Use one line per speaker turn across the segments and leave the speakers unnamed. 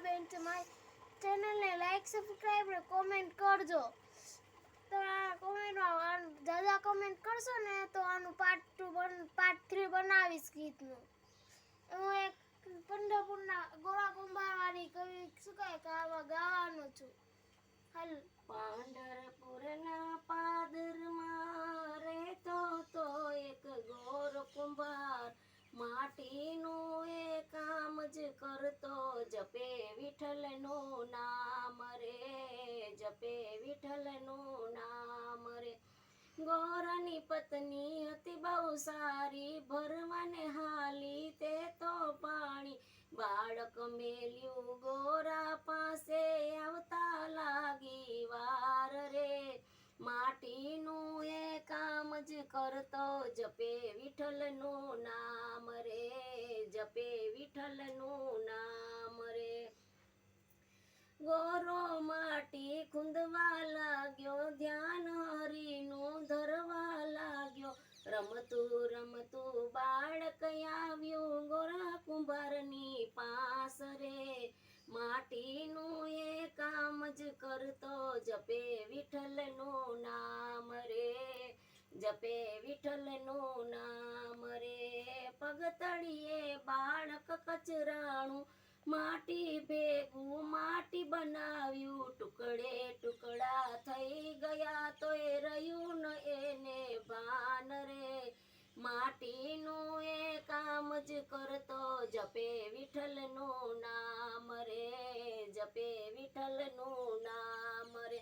બેન છે ચેનલને લાઈક સબસ્ક્રાઈબ ને કોમેન્ટ કરજો. તો આ કોમેન્ટમાં દાદા કોમેન્ટ કરશો ને તો આનું પાર્ટ ટુ બન પાર્ટ થ્રી બનાવીશ ગીતનું. હું એક પંઢરપુરના ગોળા કુંભારવાળી કવિ શું કહે આવા ગાવાનું છું. હાલ.
પાંડરપુરના કરતો જપે વિઠ્ઠલનું નામ રે, જપે વિઠ્ઠલનું નામ રે. ગોરાની પત્ની હતી બહુ સારી, ભરવાને હાલી તે તો પાણી. બાળક મેલ્યું ગોરા પાસે, આવતા લાગી વાર રે. માટીનું એ કામ જ કરતો, જપે વિઠ્ઠલનું નામ જપે વિઠ્ઠલનું નામ રે. ગોરો માટી ખૂંદવા લાગ્યો, ધ્યાન હરીનું ધરવા લાગ્યો. રમતું રમતું બાળક આવ્યું, ગોરા કુંભારની પાસ રે. માટીનું એ કામ જ કરતો, જપે વિઠ્ઠલનું નામ રે. જપે વિઠ્ઠલનું નામ રે. પગતળીએ બાળક કચરાણું માટી ભેગું માટી બનાવ્યું. ટુકડે ટુકડા થઈ ગયા તો એ રહ્યું ન એને ભાન રે. માટીનું એ કામ જ કરતો જપે વિઠ્ઠલનું નામ રે, જપે વિઠ્ઠલનું નામ રે.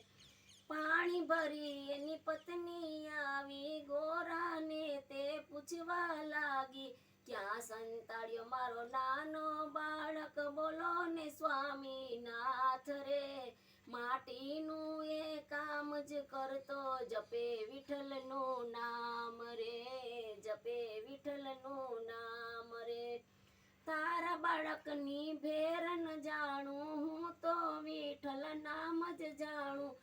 પાણી ભરી એની પત્ની આવી ગોરાને તે પૂછવા લાગી? ક્યાં સંતાડ્યો મારો નાનો બાળક? બોલો ને સ્વામી નાથ રે, માટીનું એ કામ જ કરતો જપે વિઠ્ઠલનું નામ રે, જપે વિઠ્ઠલનું નામ રે. તારા બાળકની ભેર ન જાણું, હું તો વિઠ્ઠલ નામ જ જાણું.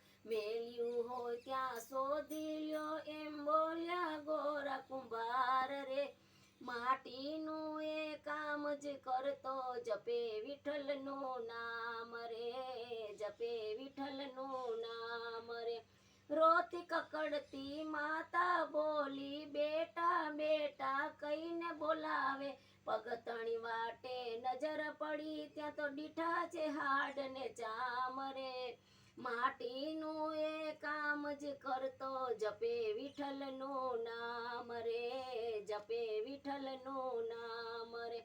માટીનું એ કામ જ કરતો, જપે વિઠ્ઠલનું નામ રે, જપે વિઠ્ઠલનું નામ રે. રોતી કકડતી માતા બોલી, બેટા બેટા, કહીને બોલાવે. પગતણી વાટે નજર પડી, ત્યાં તો દીઠા છે હાડ ને ચામ રે. માટીનું એ કામ જ કરતો, જપે વિઠ્ઠલનું નામ રે. જપે વિઠ્ઠલનું નામ રે.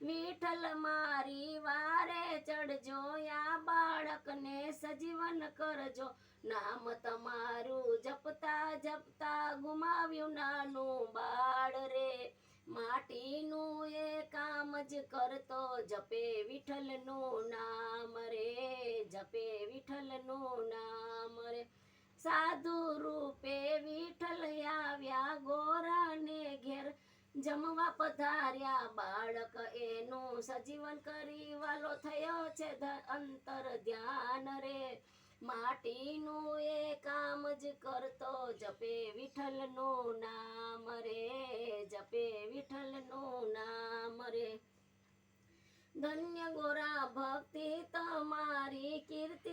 વિઠ્ઠલ મારી વારે ચડજો, યા બાળકને સજીવન કરજો. નામ તમારું જપતા જપતા ગુમાવ્યું નાનું બાળ રે. માટીનું એ કામ જ કરતો જપે વિઠ્ઠલનું નામ રે. જપે વિઠ્ઠલનું નામ સાધુ રૂપે વિઠલ આવ્યા ગોરાને ઘેર. જમવા પધાર્યા બાળક એનું સજીવન કરી વાલો થયો છે અંતર ધ્યાન રે. માટીનું એ કામ જ કરતો જપે વિઠ્ઠલનું નામ રે, જપે વિઠ્ઠલનું નામ રે. ધન્ય ગોરા ભક્તિ તમારી, કીર્તિ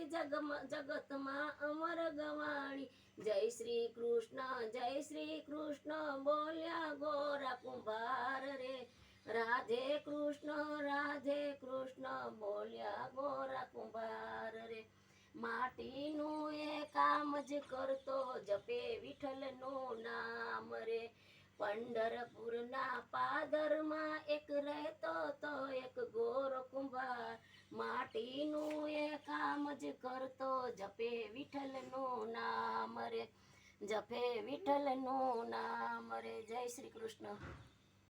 જગતમાં અમર ગવાણી. જય શ્રી કૃષ્ણ, જય શ્રી કૃષ્ણ, બોલ્યા ગોરા કુંભાર રે. રાધે કૃષ્ણ રાધે કૃષ્ણ, બોલ્યા ગોરા કુંભાર રે. માટીનું એ કામ જ કરતો, જપે વિઠ્ઠલનું નામ રે. પંઢરપુરના પાદરમાં એક રહેતો તો એક ગોર કુંભાર. માટીનું એ કામ જ કરતો, જપે વિઠ્ઠલનું નામ રે, જપે વિઠ્ઠલનું નામ રે. જય શ્રી કૃષ્ણ.